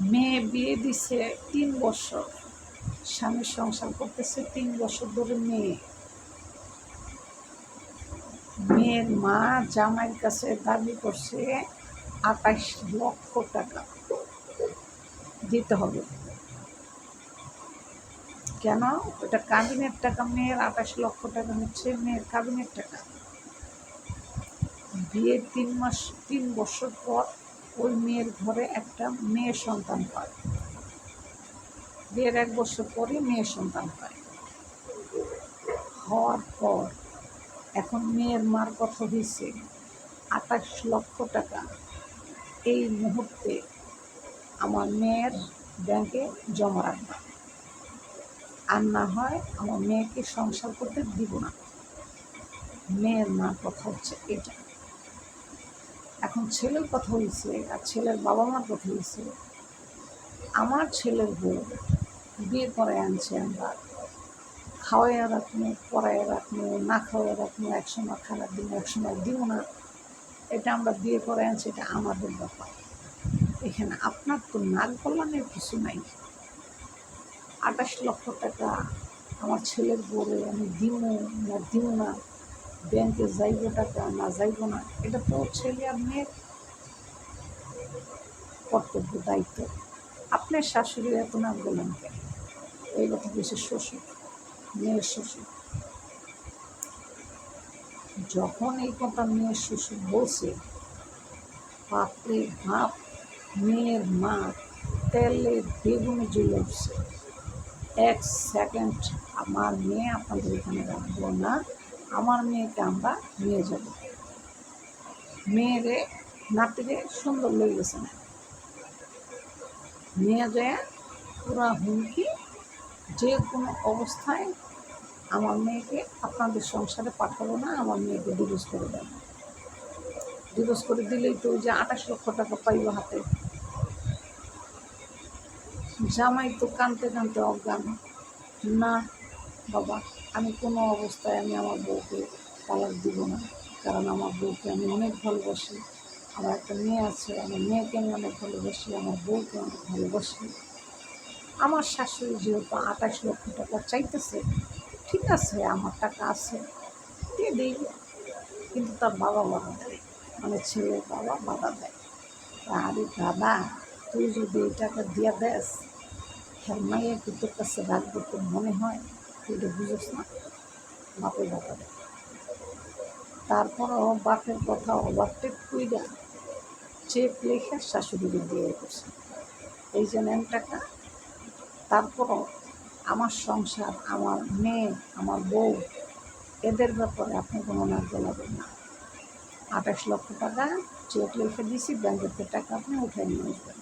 মেয়ে বিয়ে দিছে তিন বছর স্বামীর সংসার করতেছে তিন বছর ধরে মেয়ে। মেয়ের মা জামাইয়ের কাছে দাবি করছে আঠাশ লক্ষ টাকা দিতে হবে। কেন? ওটা কাবিনের টাকা, মেয়ের আঠাশ লক্ষ টাকা হচ্ছে মেয়ের কাবিনের টাকা। বিয়ের তিন মাস, তিন বছর পর ওই মেয়ের ঘরে একটা মেয়ে সন্তান হয় বিয়ের এক বছর পরে মেয়ে সন্তান হয় হওয়ার পর এখন মেয়ের মার কথা হয়েছে আঠাশ লক্ষ টাকা। এই মুহূর্তে আমার মেয়ের ব্যাংকে জমা রাখবা। আর না হয় আমার মেয়েকে সংসার করতে দিব না। মেয়ের মার কথা হচ্ছে এটা। এখন ছেলের কথা হয়েছে আর ছেলের বাবা মার কথা হয়েছে আমার ছেলের বউ বিয়ে করে আনছে আমরা। খাওয়াইয়া রাখব পড়াইয়া রাখব না খাওয়াইয়া রাখব একসময় খারাপ দিন একসময় দিব না। এটা আমরা বিয়ে করে আনছি, এটা আমাদের ব্যাপার। এখানে আপনার তো নাক গলানের কিছু নাই। আঠাশ লক্ষ টাকা আমার ছেলের বলে আমি দিব না দিব না। ব্যাংকে যাইব টাকা, না যাইব না, এটা তো ছেলে আর মেয়ের কর্তব্য, দায়িত্ব। আপনার শাশুড়ি এত না বলেন কেন? এই কথা বেশি শ্বশুর, মেয়ের শ্বশুর। যখন এই কথা মেয়ের শ্বশুর বলছে, বাপরে বাপ, মেয়ের মা, তেলে বেগুনে জ্বলে উঠছে। এক সেকেন্ড আমার মেয়ে আপনাদের এখানে রাখব না। আমার মেয়েকে আমরা নিয়ে যাব। মেয়েরে, নাতিরে সুন্দর লেগে গেছে না। নিয়ে যায় পুরা হুমকি, যে কোনো অবস্থায় আমার মেয়েকে আপনাদের সংসারে পাঠাবো না, আমার মেয়েকে ডিভোর্স করে দেন ডিভোর্স করে দিলেই তো যে আঠাশ লক্ষ টাকা পাইব হাতে। জামাই তো কানতে কানতে অজ্ঞান। না, বাবা। আমি কোনো অবস্থায় আমি আমার বউকে তালাক দিব না। কারণ আমার বউকে আমি অনেক ভালোবাসি। আমার একটা মেয়ে আছে, আমার মেয়েকে আমি অনেক ভালোবাসি, আমার বউকে অনেক ভালোবাসি। আমার শাশুড়ি যেহেতু আঠাশ লক্ষ টাকা চাইতেছে, ঠিক আছে, আমার টাকা আছে, দিয়ে দিই। কিন্তু তার বাবা বাধা দেয় মানে ছেলের বাবা বাধা দেয়। আরে দাদা তুই যদি এই টাকা দিয়ে দেস হ্যাঁ মাইয়া কি তোর কাছে রাখব তোর মনে হয় এটা বুঝোস না? বাপের বাধা দেয় তারপরও বাপের কথা ওভারটেক কুইরা চেক লেখে শাশুড়িকে দিয়ে গেছে এই যে নেন টাকা তারপরও আমার সংসার, আমার মেয়ে, আমার বউ, এদের ব্যাপারে আপনি কোনো নাক গলাবেন না। আঠাশ লক্ষ টাকা চেক লিখে দিছি, ব্যাংকের টাকা আপনি উঠে নিয়ে আসবেন।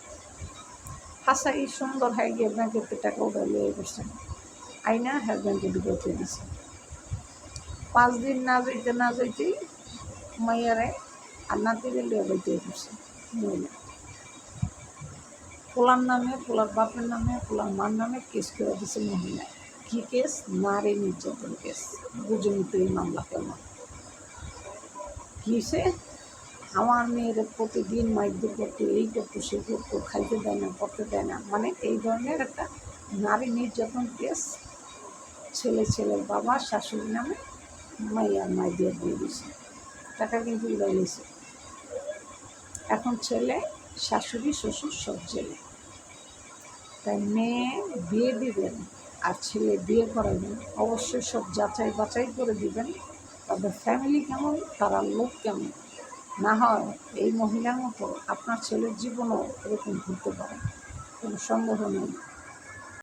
হাসা এই সুন্দর হয়ে গিয়ে ব্যাংকের টাকা উঠে নিয়ে গেছেন আইনা হ্যাঁ ব্যাংকে ঢুকে দিছে। পাঁচ দিন না যাইতে, না যাইতেই মাইয়ারে আর নাতিরে লিয়ে যাইতে গেছে মহিলা। পোলার নামে, পোলার বাপের নামে, পোলার মার নামে কেস করে দিছে মহিলা। কি কেস নারী নির্যাতন কেস বুঝে নিতে এই মামলা কেমন কিসে আমার মেয়ের প্রতিদিন মাইকদের করতো, এই করতো সে করতো, খাইতে দেয় না করতে দেয় না। মানে এই ধরনের একটা নারী নির্যাতন কেস ছেলে ছেলের বাবা, শাশুড়ি নামে মাইয়ার মাই দিয়ে দিয়ে দিয়েছে টাকা কিন্তু উড়াই এখন ছেলে, শাশুড়ি, শ্বশুর সব ছেলে তাই মেয়ে বিয়ে দিবেন আর ছেলে বিয়ে করাবেন, অবশ্যই সব যাচাই বাছাই করে দিবেন। তাদের ফ্যামিলি কেমন, তারা লোক কেমন? না হয় এই মহিলার মতো আপনার ছেলের জীবনও এরকম ঘুরতে পারে। কোনো সন্দেহ নেই।